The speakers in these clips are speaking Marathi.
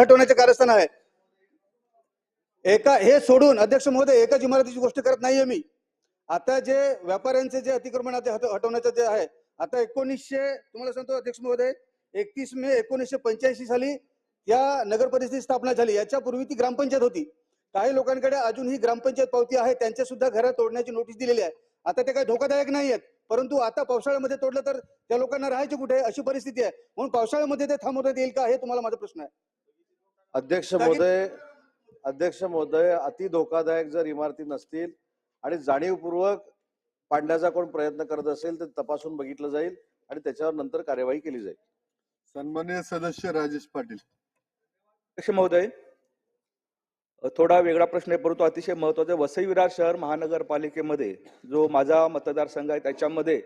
हटवण्याचे कारस्थान आहे. एका हे सोडून अध्यक्ष महोदय एकाच इमारतीची गोष्ट करत नाहीये मी. आता जे व्यापाऱ्यांचे जे अतिक्रमण हटवण्याचं जे आहे आता एकोणीसशे तुम्हाला सांगतो अध्यक्ष महोदय एकतीस मे एकोणीसशे पंच्याऐंशी साली या नगर परिषदेची स्थापना झाली. याच्यापूर्वी ती ग्रामपंचायत होती. काही लोकांकडे अजूनही ग्रामपंचायत पावती आहे. त्यांच्या सुद्धा घरात तोडण्याची नोटीस दिलेली आहे. आता ते काही धोकादायक नाही आहेत परंतु आता पावसाळ्यामध्ये तोडलं तर त्या लोकांना राहायचे कुठे? अशी परिस्थिती आहे. म्हणून पावसाळ्यामध्ये ते थांबवण्यात येईल का? हे तुम्हाला माझा प्रश्न आहे. अध्यक्ष महोदय अध्यक्ष महोदय अति धोकादायक जर इमारती नसतील आणि जाणीवपूर्वक पाडण्याचा कोण प्रयत्न करत असेल तर तपासून बघितलं जाईल आणि त्याच्यावर नंतर कार्यवाही केली जाईल सन्मान्य सदस्य राजेश पाटील अध्यक्ष महोदय थोडा वेगळा प्रश्न आहे परंतु अतिशय महत्त्वाचा. वसई विरार शहर महानगरपालिकेमध्ये जो माझा मतदारसंघ आहे त्याच्यामध्ये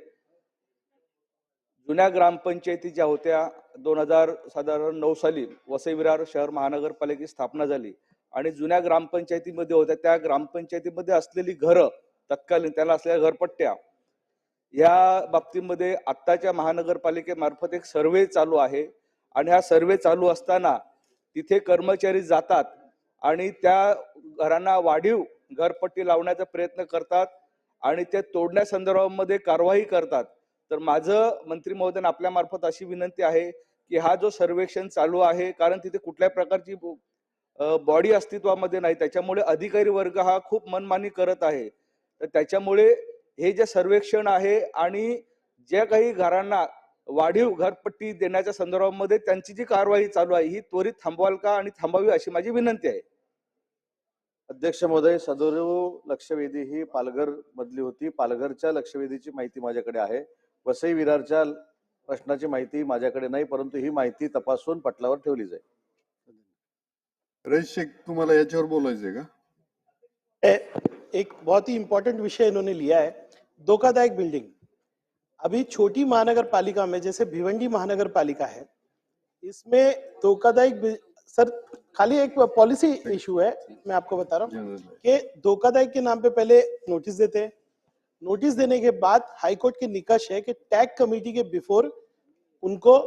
जुन्या ग्रामपंचायती ज्या होत्या दोन हजार साधारण नऊ साली वसई विरार शहर महानगरपालिकेची स्थापना झाली आणि जुन्या ग्रामपंचायतीमध्ये होत्या त्या ग्रामपंचायतीमध्ये असलेली घरं तत्कालीन त्याला असलेल्या घरपट्ट्या या बाबतीमध्ये आत्ताच्या महानगरपालिकेमार्फत एक सर्वे चालू आहे आणि हा सर्वे चालू असताना तिथे कर्मचारी जातात आणि त्या घरांना वाढीव घरपट्टी लावण्याचा प्रयत्न करतात आणि ते तोडण्यासंदर्भामध्ये कारवाई करतात. तर माझं मंत्री महोदय आपल्या मार्फत अशी विनंती आहे की हा जो सर्वेक्षण चालू आहे कारण तिथे कुठल्या प्रकारची बॉडी अस्तित्वामध्ये नाही त्याच्यामुळे अधिकारी वर्ग हा खूप मनमानी करत आहे. तर त्याच्यामुळे हे जे सर्वेक्षण आहे आणि ज्या काही घरांना वाढीव घरपट्टी देण्याच्या संदर्भामध्ये त्यांची जी कारवाई चालू आहे ही त्वरित थांबवाल का आणि थांबावी अशी माझी विनंती आहे. अध्यक्ष महोदय सदर लक्षवेधी ही पालघर मधली होती. पालघरच्या लक्षवेधीची माहिती माझ्याकडे आहे. वसई विरारच्या प्रश्नाची माहिती माझ्याकडे नाही परंतु ही माहिती तपासून पटलावर ठेवली जाईल. रईस शेख तुम्हाला याच्यावर बोलायचंय का? ए- एक बहुत ही इंपॉर्टेंट विषय इन्होंने लिया है धोखादायक बिल्डिंग अभी छोटी महानगर पालिका में जैसे भिवंडी महानगर पालिका है इसमें धोखादायक सर खाली एक पॉलिसी इशू है मैं आपको बता रहा हूँ कि धोखादायक के नाम पे पहले नोटिस देते हैं नोटिस देने के बाद हाईकोर्ट के निकष है कि टैग कमेटी के बिफोर उनको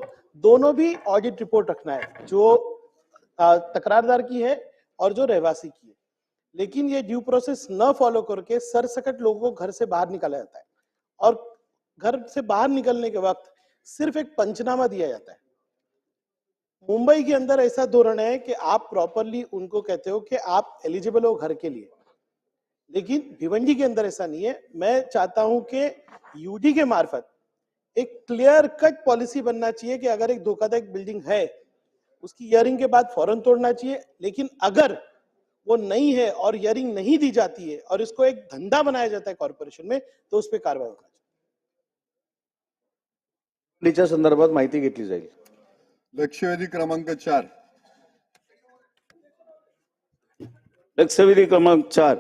दोनों भी ऑडिट रिपोर्ट रखना है, जो तकरारदार की है और जो रहवासी की है। लेकिन ये ड्यू प्रोसेस न फॉलो करके सरसकट लोगों को घर से बाहर निकाला जाता है और घर से बाहर निकलने के वक्त सिर्फ़ एक पंचनामा दिया जाता है। मुंबई के अंदर ऐसा धोरण है कि आप प्रॉपरली उनको कहते हो कि आप एलिजिबल हो घर के लिए। लेकिन भिवंडी के अंदर ऐसा नहीं है। मैं चाहता हूँ कि यूडी के मार्फत एक क्लियर कट पॉलिसी बनना चाहिए कि अगर एक धोखादायक बिल्डिंग है उसकी हियरिंग के बाद फ़ौरन तोड़ना चाहिए। लेकिन अगर वो नहीं है और हियरिंग नहीं दी जाती है और इसको एक धंधा बनाया जाता है कॉर्पोरेशन में तो उस पर कार्रवाई होना चाहिए। संदर्भात माहिती घेतली जाईल. लक्षवेधी क्रमांक चार. लक्षवेधी क्रमांक चार.